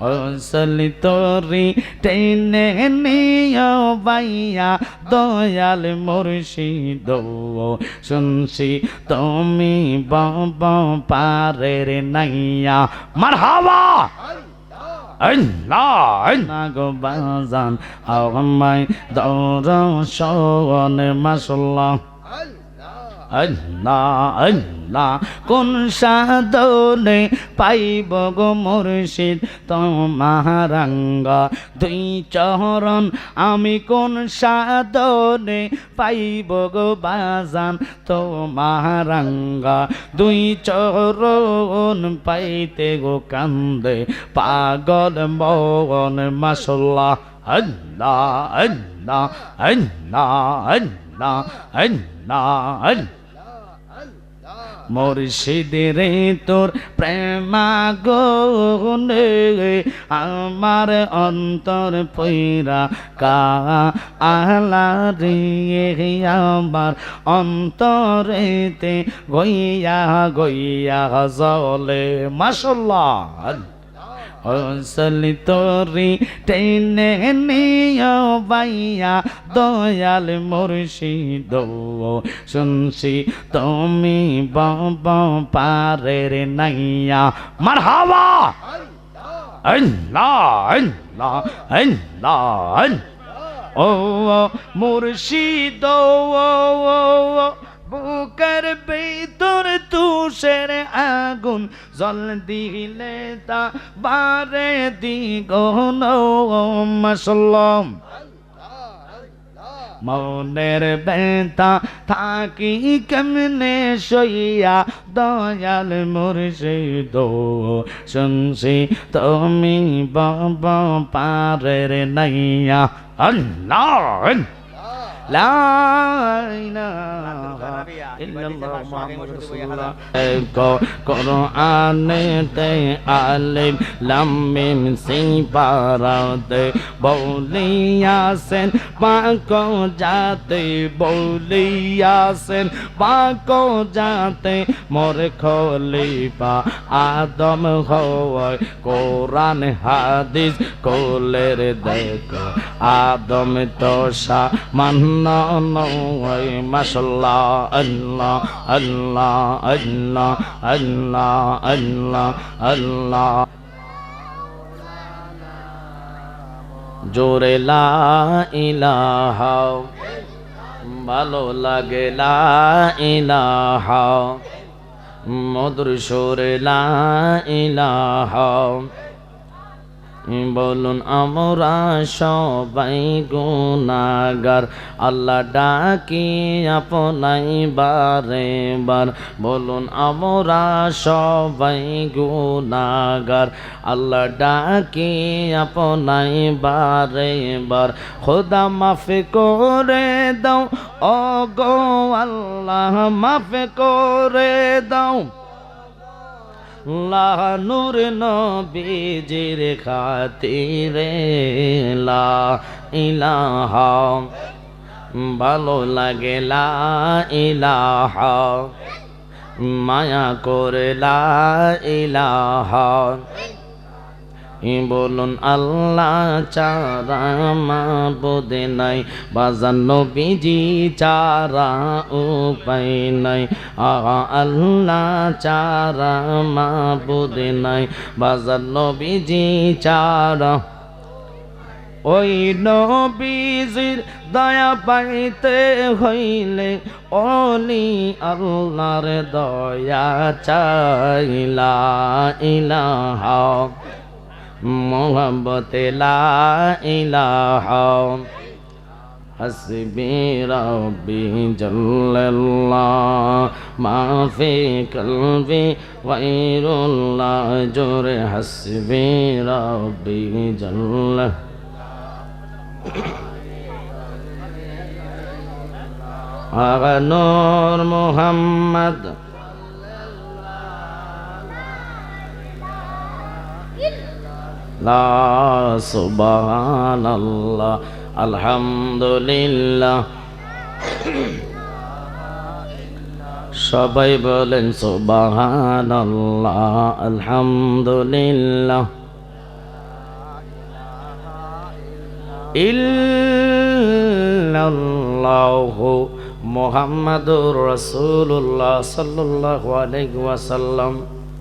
অসলি তোরি টেনে নিও বাইয়া দয়াল মুর্শিদ শুনছি তুমি বব পারের নাইয়া। মার হাওয়া বাজান আমায় দৌড় মাসাল্লাহ আল্লাহ আল্লাহ, কোন সাধনে পাইব গো মুর্শিদ? তোমারাঙ্গা দুই চরণ, আমি কোন সাধনে পাইব গো বাজান? তোমারাঙ্গা দুই চরণ পাইতে গো কান্দে পাগল মন মাসাল্লাহ আল্লাহ মুর্শিদের তোর প্রেমাগুনে আমার অন্তর পৈরা কা আলা রে আমার অন্তরেতে গইয়া গইয়া জলে মাসাল্লাহ অসলি তোরি টেনে নিও বাইয়া দয়াল মুর্শিদ শুনছি তুমি বব পারের নাইয়া। মার হাওয়া ও মুর্শিদ বুকের ভিতর তুষের আগুন জল দিলে তা বারে দিগন মাসলম মনের বেতা থাকি কেমনে সইয়া দয়াল মুর্শিদ? শুনছি তুমি বব পারের নাইয়া। আল্লাহ! লা ইল্লাল্লাহ পাকো যাতে পাকো যাতে মোর খলিফা আদম হয় হাদিস কোলের দেখ, আদম তোষা মান্ন মাসাল্লাহ আল্লাহ আল্লাহ আল্লাহ আল্লাহ আল্লাহ আল্লাহ। জোরে লা ইলাহা ভালো লাগে লা ইলাহা মধুর সুরে লা বলুন, আমরা সবাই গুনাগার আল্লাহ ডাকি আপনাই বারে বার। বলুন, আমরা সবাই গুনাগার আল্লাহ ডাকি আপনাই বারে বার। খোদা মাফে করে দাও ও গো আল্লাহ মাফে করে দাও। লা নূর নবীজির খাতিরে লা ইলাহা ভালো লাগে লা ইলাহা মায়া করে লা ইলাহা। বলুন, আল্লাহ চারা মাবুদ নাই বাজান নবীজি চারা উপায় নাই। আল্লাহ চারা মাবুদ নাই বাজান নবীজি চারা। ওই নবীজির দয়া পাইতে হইলে অলি আল্লাহর দয়া চাইলা ইলাহা মোহাম্মত লা ইলাহা হাসবি রব্বি জাল্লাল্লাহ মা ফি কলবি গায়রুল্লাহ জোরে হাসবি রব্বি জাল্লাহ নূর মুহাম্মদ আলহামদুলিল্লাহ। সবাই বলেন সুবহানাল্লাহ আলহামদুলিল্লাহ। ইল্লাল্লাহু মুহাম্মাদুর রাসূলুল্লাহ সাল্লাল্লাহু আলাইহি ওয়াসাল্লাম।